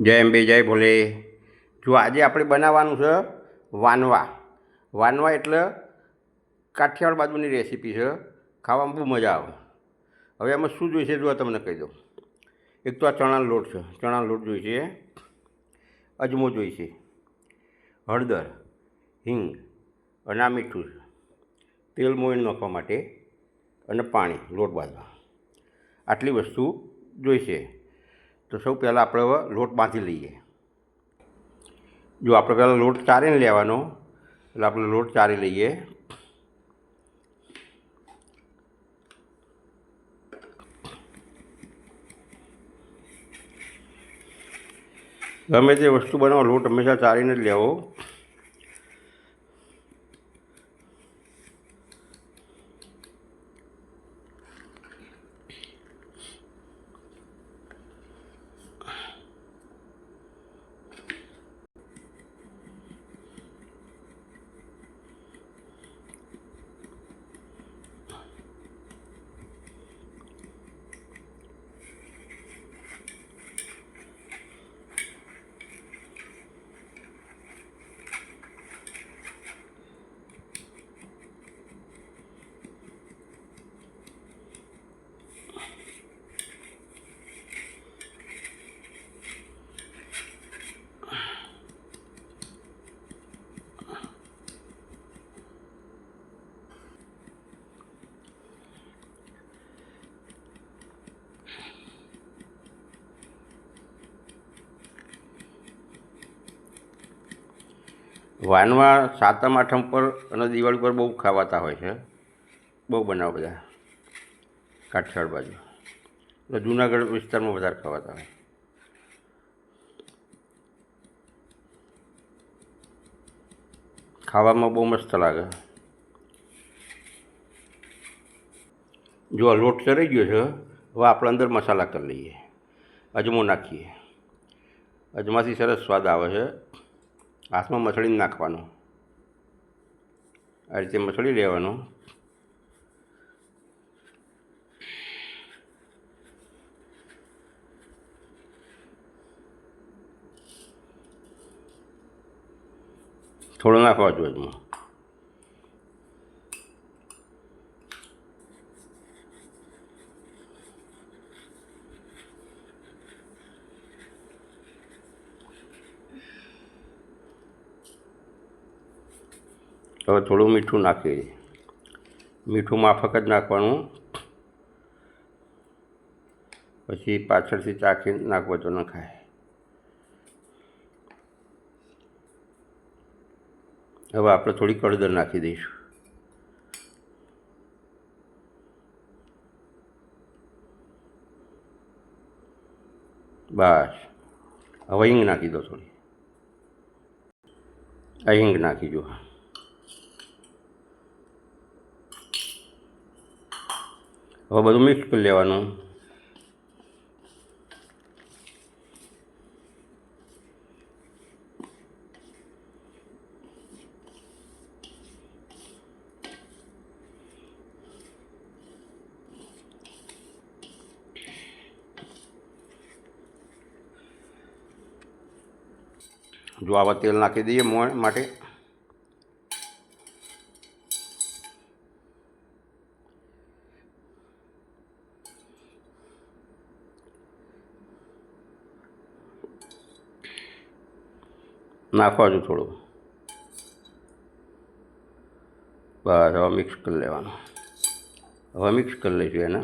જય અંબે જય ભોલે. જો આજે આપણે બનાવવાનું છે વાનવા. વાનવા એટલે કાઠિયાવાડ બાજુની રેસીપી છે. ખાવામાં બહુ મજા આવે. હવે એમાં શું જોઈશે જો તમને કહી દઉં. એક તો આ ચણાનો લોટ છે. ચણાનો લોટ જોઈશે. અજમો જોઈશે. હળદર, હિંગ અને મીઠું તેલ મોઈન નાખવા માટે અને પાણી લોટ બાંધવા. આટલી વસ્તુ જોઈશે. તો સૌ પહેલાં આપણે લોટ બાંધી લઈએ. જો આપણે પહેલાં લોટ ચારીને લેવાનો, એટલે આપણે લોટ ચારી લઈએ. ગમે તે વસ્તુ બનાવો, લોટ હંમેશા ચારીને જ લેવો. વાનવા, સાતમ, આઠમ પર અને દિવાળી પર બહુ ખાવાતા હોય છે. બહુ બનાવ બધા. કાઠિયાવાડ બાજુ. એટલે જૂનાગઢ વિસ્તારમાં વધારે ખાવાતા હોય. ખાવામાં બહુ મસ્ત લાગે. જો લોટ ચડી ગયો છે, હવે આપણે અંદર મસાલા કરી લઈએ. અજમો નાખીએ. અજમાથી સરસ સ્વાદ આવે છે. હાથમાં મસળીને નાખવાનું. આ રીતે મસળી લેવાનું. થોડો નાખવા જોઈએ હવે થોડું મીઠું નાખીએ મીઠું માફક જ નાખવાનું. પછી પાછળથી ચાખી નાખવો તો ન ખાય હવે આપણે થોડી કળદર નાખી દઈશું. બસ. હવે હિંગ નાખી દો થોડી. આ હિંગ નાખી દો હવે બધું મિક્સ કરી લેવાનું. જો આવા તેલ નાખી દઈએ મોણ માટે. નાખવા જો થોડું. બસ હવે મિક્સ કરી લેવાનું. હવે મિક્સ કરી લઈશું એને.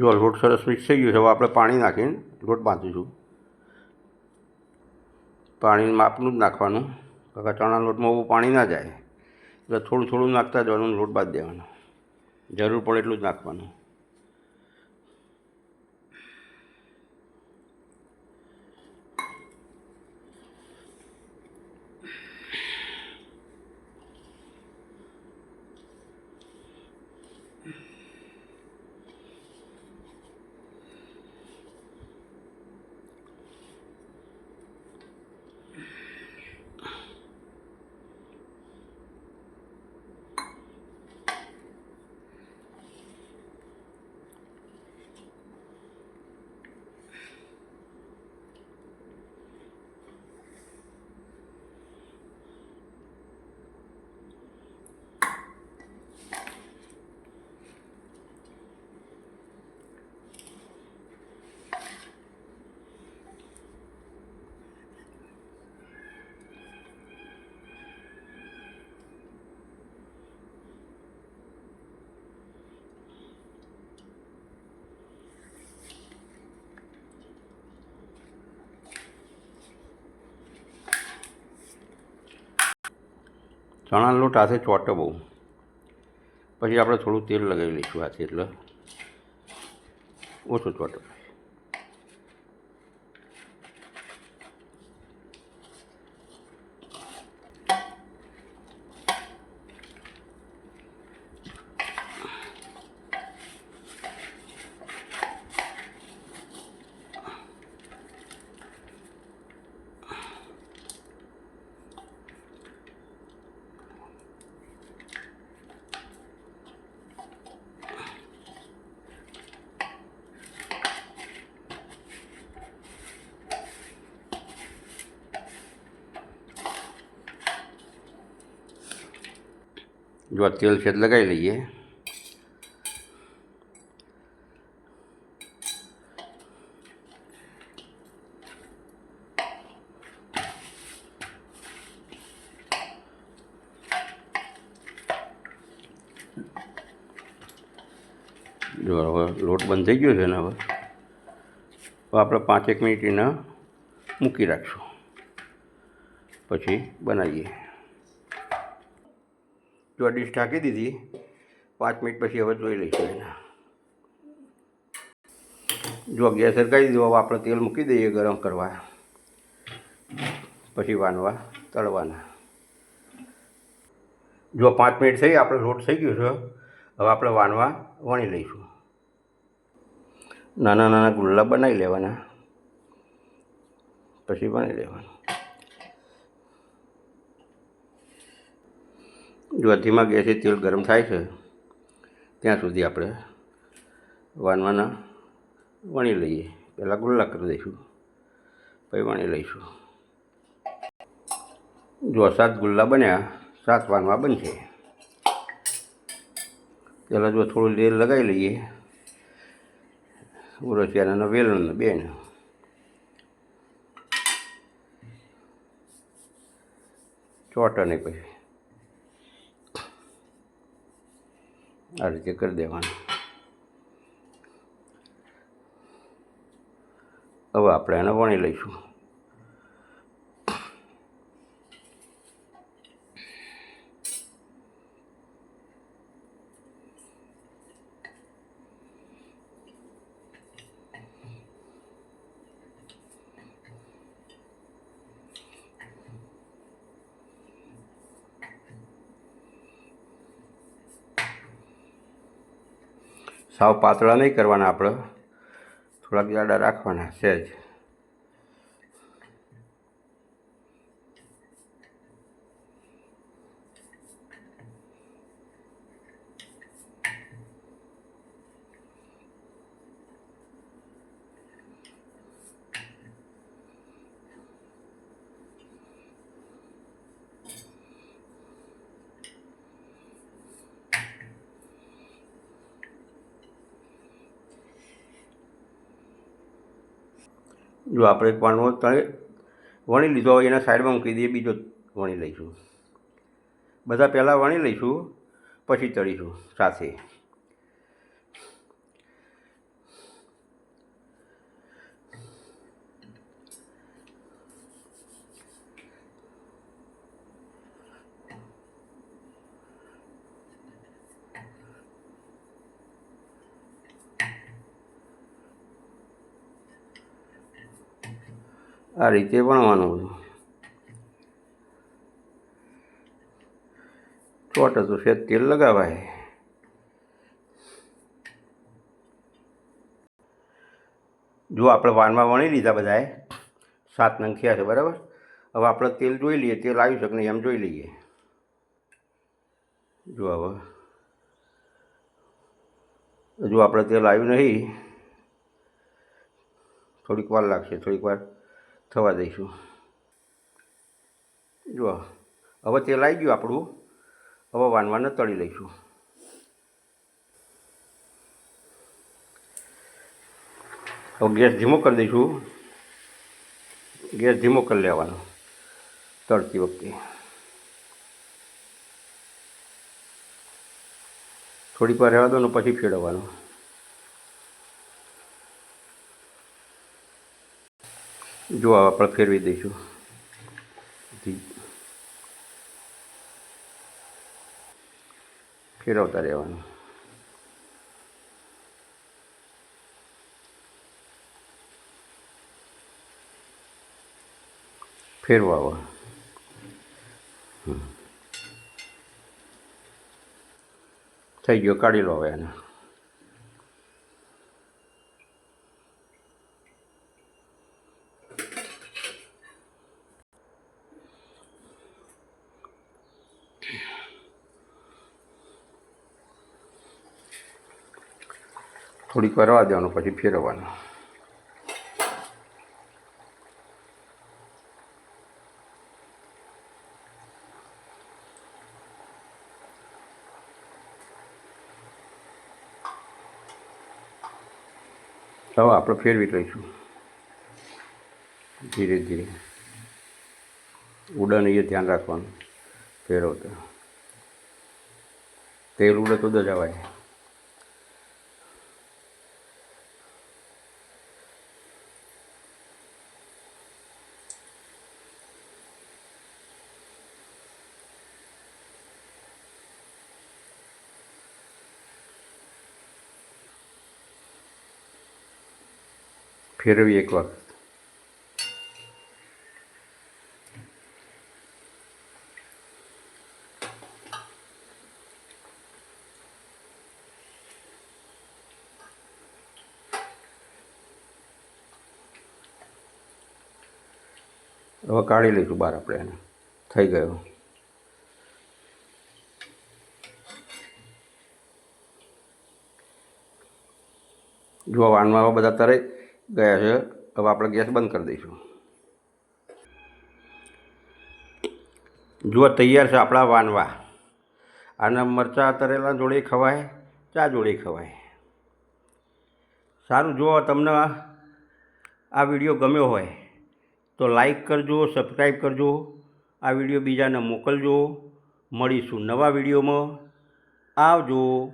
જો લોટ સરસ મિક્સ થઈ ગયું છે, હવે આપણે પાણી નાખીને લોટ બાંધીશું. પાણી માપનું જ નાખવાનું કાકા ચણા લોટમાં બહુ પાણી ના જાય. એટલે થોડું થોડું નાખતા જવાનું લોટ બાંધી દેવાનો. જરૂર પડે એટલું જ નાખવાનું. ચણાનો લોટ હાથે બહુ પછી આપણે થોડું તેલ લગાવી લઈશું હાથે એટલે. ઓછું ચોટે જો આ તેલ છે લગાવી લઈએ. જો હવે લોટ બંધ થઈ ગયો છે ને હવે, તો આપણે પાંચેક મિનિટ એને મૂકી રાખશું. પછી બનાવીએ. આ ડીશ ઢાંકી દીધી. પાંચ મિનિટ પછી હવે જોઈ લઈશું એને. જો ગેસ સરકાવી દીધો, હવે આપણે તેલ મૂકી દઈએ ગરમ કરવા. પછી વાનવા, તળવાના. જો પાંચ મિનિટ થઈ, આપણે લોટ થઈ ગયો છે. હવે આપણે વાનવા વણી લઈશું. નાના નાના ગુલ્લા બનાવી લેવાના. પછી વણી લેવાના. જો ધીમા ગેસે તેલ ગરમ થાય છે, ત્યાં સુધી આપણે વાનવાના વણી લઈએ. પહેલાં ગુલ્લા કરી દઈશું, પછી વણી લઈશું. જો સાત ગુલ્લા બન્યા, સાત વાનવા બનશે. પહેલાં જો થોડું તેલ લગાવી લઈએ ઉરસિયાના બેન. ચોટને પછી. આ રીતે કરી દેવાનું. હવે આપણે એને વણી લઈશું. સાવ પાતળા નહીં કરવાના આપણે. થોડાક જાડા રાખવાના સહેજ. જો આપણે એક તણે તળે વણી લીધો હોય, એના સાઈડમાં મૂકી દઈએ, બીજો વણી લઈશું. બધા પહેલાં વણી લઈશું, પછી તળીશું સાથે. આ રીતે વણવાનું બધું ચોટ હતું છે તેલ લગાવાય. જો આપણે વાનમાં વણી લીધા બધાએ, સાત નંગ થયા છે, બરાબર? હવે આપણે તેલ જોઈ લઈએ, તેલ આવી શકે એમ જોઈ લઈએ. જો હવે. હજુ આપણે તેલ આવ્યું નહીં. થોડીક વાર લાગશે, થોડીક વાર. થવા દઈશું. જુઓ, હવે તેલ આવી ગયું આપણું. હવે વાનવાને તળી લઈશું. હવે ગેસ ધીમો કરી દઈશું. ગેસ ધીમો કરી લેવાનો તળતી વખતે. થોડીક વાર રહેવા દો ને પછી ફેરવવાનું. જો આપણે ફેરવી દઈશું. ફેરવતા રહેવાનું. ફેરવાવા. થઈ ગયો કાઢી લો હવે એને થોડીક વાર રવા દેવાનું, પછી ફેરવવાનું. હવે આપણે ફેરવી લઈશું. ધીરે ધીરે. ઉડન એ ધ્યાન રાખવાનું, ફેરવતા. તેલ ઉડે તો જ જવાય ફેરવી એક વખત. હવે કાઢી લઈશું બહાર આપણે એને. થઈ ગયો. જો વાનમાં બધા તરાઈ ગયા છે, હવે આપણે ગેસ બંધ કરી દઈશું. જુઓ, તૈયાર છે આપણા વાનવા. આના મરચાં તરેલા જોડે ખવાય, ચા જોડે ખવાય. સારું, જુઓ, તમને આ વીડિયો ગમ્યો હોય તો લાઈક કરજો સબસ્ક્રાઈબ કરજો, આ વીડિયો બીજાને મોકલજો. મળીશું નવા વિડીયોમાં. આવજો.